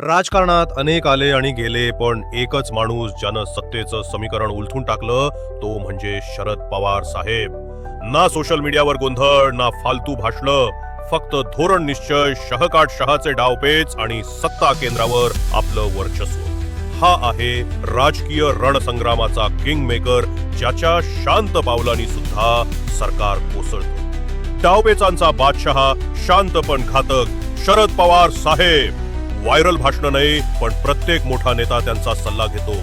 राजकारणात अनेक आले आणि गेले पण एकच माणूस ज्यानं सत्तेचं समीकरण उलथून टाकलं तो म्हणजे शरद पवार साहेब. ना सोशल मीडियावर गोंधळ ना फालतू भाषणं. फक्त धोरण निश्चय शहकाट शहाचे डावपेच आणि सत्ता केंद्रावर आपलं वर्चस्व. हा आहे राजकीय रणसंग्रामाचा किंग मेकर ज्याच्या शांत पावलांनी सुद्धा सरकार कोसळतो. डावपेचांचा बादशहा शांत पण घातक शरद पवार साहेब. व्हायरल भाषण नाही पण प्रत्येक मोठा नेता त्यांचा सल्ला घेतो.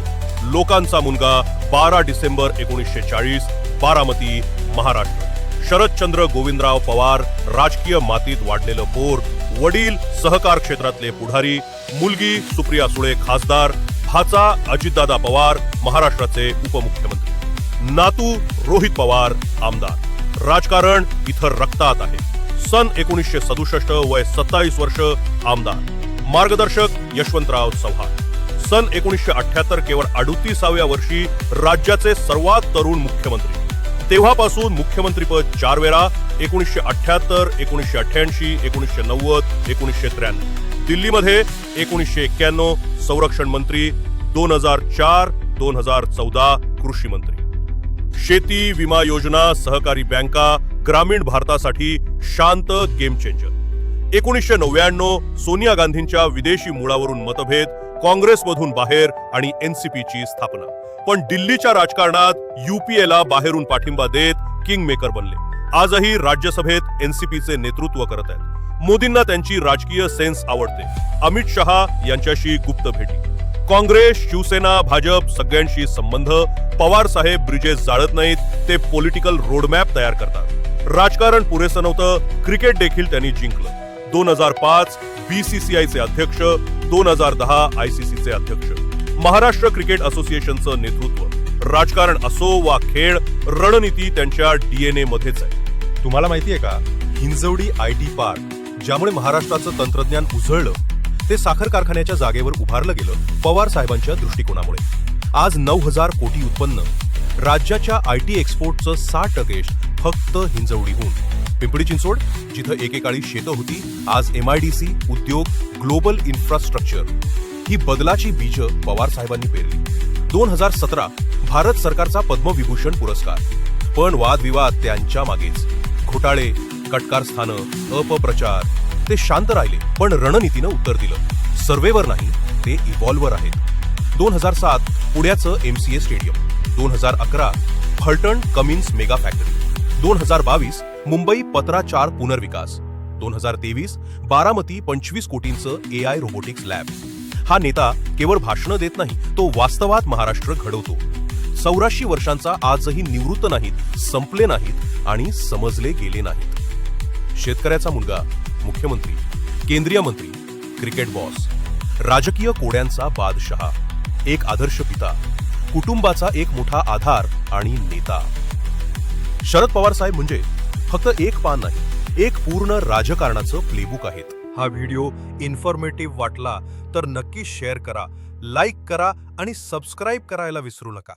लोकांचा मुलगा बारा डिसेंबर एकोणीसशे चाळीस बारामती महाराष्ट्र. शरदचंद्र गोविंदराव पवार राजकीय मातीत वाढलेलं पोर वडील सहकार क्षेत्रातले पुढारी मुलगी सुप्रिया सुळे खासदार भाचा अजितदादा पवार महाराष्ट्राचे उपमुख्यमंत्री. नातू रोहित पवार आमदार. राजकारण इथं रक्तात आहे. सन एकोणीसशे सदुसष्ट वय सत्तावीस वर्ष आमदार. मार्गदर्शक यशवंतराव चव्हाण. सन एकोणीसशे अठ्याहत्तर केवळ अडुतीसाव्या वर्षी राज्याचे सर्वात तरुण मुख्यमंत्री. तेव्हापासून मुख्यमंत्रीपद चार वेळा एकोणीसशे अठ्याहत्तर एकोणीसशे अठ्ठ्याऐंशी एकोणीसशे नव्वद एकोणीसशे त्र्याण्णव. दिल्लीमध्ये एकोणीसशे एक्क्याण्णव संरक्षण मंत्री दोन हजार चार दोन हजार चौदा कृषी मंत्री. शेती विमा योजना सहकारी बँका ग्रामीण भारतासाठी शांत गेम चेंजर. एकोणीसशे नव्याण्णव सोनिया गांधींच्या विदेशी मुळावरून मतभेद काँग्रेसमधून बाहेर आणि एनसीपीची स्थापना. पण दिल्लीच्या राजकारणात युपीएला बाहेरून पाठिंबा देत किंग मेकर बनले. आजही राज्यसभेत एनसीपीचे नेतृत्व करत आहेत. मोदींना त्यांची राजकीय सेन्स आवडते. अमित शहा यांच्याशी गुप्त भेटी. काँग्रेस शिवसेना भाजप सगळ्यांशी संबंध पवार साहेब ब्रिजेस जाळत नाहीत ते पॉलिटिकल रोडमॅप तयार करतात. राजकारण पुरेसं नव्हतं क्रिकेट देखील त्यांनी जिंकलं. दोन हजार पाच बीसीसीआयचे अध्यक्ष दोन हजार दहा आयसीसीचे अध्यक्ष. महाराष्ट्र क्रिकेट असोसिएशनचं नेतृत्व. राजकारण असो वा खेळ रणनीती त्यांच्या डीएनए मध्येच आहे. तुम्हाला माहिती आहे का? हिंजवडी आय टी पार्क ज्यामुळे महाराष्ट्राचं तंत्रज्ञान उजळलं ते साखर कारखान्याच्या जागेवर उभारलं गेलं पवार साहेबांच्या दृष्टिकोनामुळे. आज नऊ हजार कोटी उत्पन्न. राज्याच्या आय टी एक्सपोर्टचं साठ टक्के फक्त हिंजवडीहून. पिंपरी चिंचवड जिथं एकेकाळी शेतं होती आज एम उद्योग ग्लोबल इन्फ्रास्ट्रक्चर. ही बदलाची बीज पवार साहेबांनी पेरली. दोन हजार सतरा भारत सरकारचा पद्मविभूषण पुरस्कार. पण वादविवाद त्यांच्या मागेच. घोटाळे कटकारस्थानं अपप्रचार ते शांत राहिले पण रणनीतीनं उत्तर दिलं. सर्वेवर नाही ते इव्हॉल्वर आहेत. दोन हजार सात पुण्याचं एमसीए स्टेडियम दोन हजार अकरा फलटण कमिन्स मेगा फॅक्टरी. दोन हजार बावीस मुंबई पत्राचार पुनर्विकास. दोन हजार तेवीस बारामती पंचवीस कोटींचं ए आय रोबोटिक्स लॅब हा नेता केवळ भाषणं देत नाही तो वास्तवात महाराष्ट्र घडवतो. चौऱ्याऐंशी वर्षांचा आजही निवृत्त नाहीत संपले नाहीत आणि समजले गेले नाहीत. शेतकऱ्याचा मुलगा मुख्यमंत्री केंद्रीय मंत्री क्रिकेट बॉस राजकीय कोड्यांचा बादशहा एक आदर्श पिता कुटुंबाचा एक मोठा आधार आणि नेता. शरद पवार साहेब म्हणजे फक्त एक पान नाही एक पूर्ण राजकारणाचं प्लेबुक आहेत. हा व्हिडिओ इन्फॉर्मेटिव्ह वाटला तर नक्की शेअर करा लाईक करा आणि सबस्क्राईब करायला विसरू नका.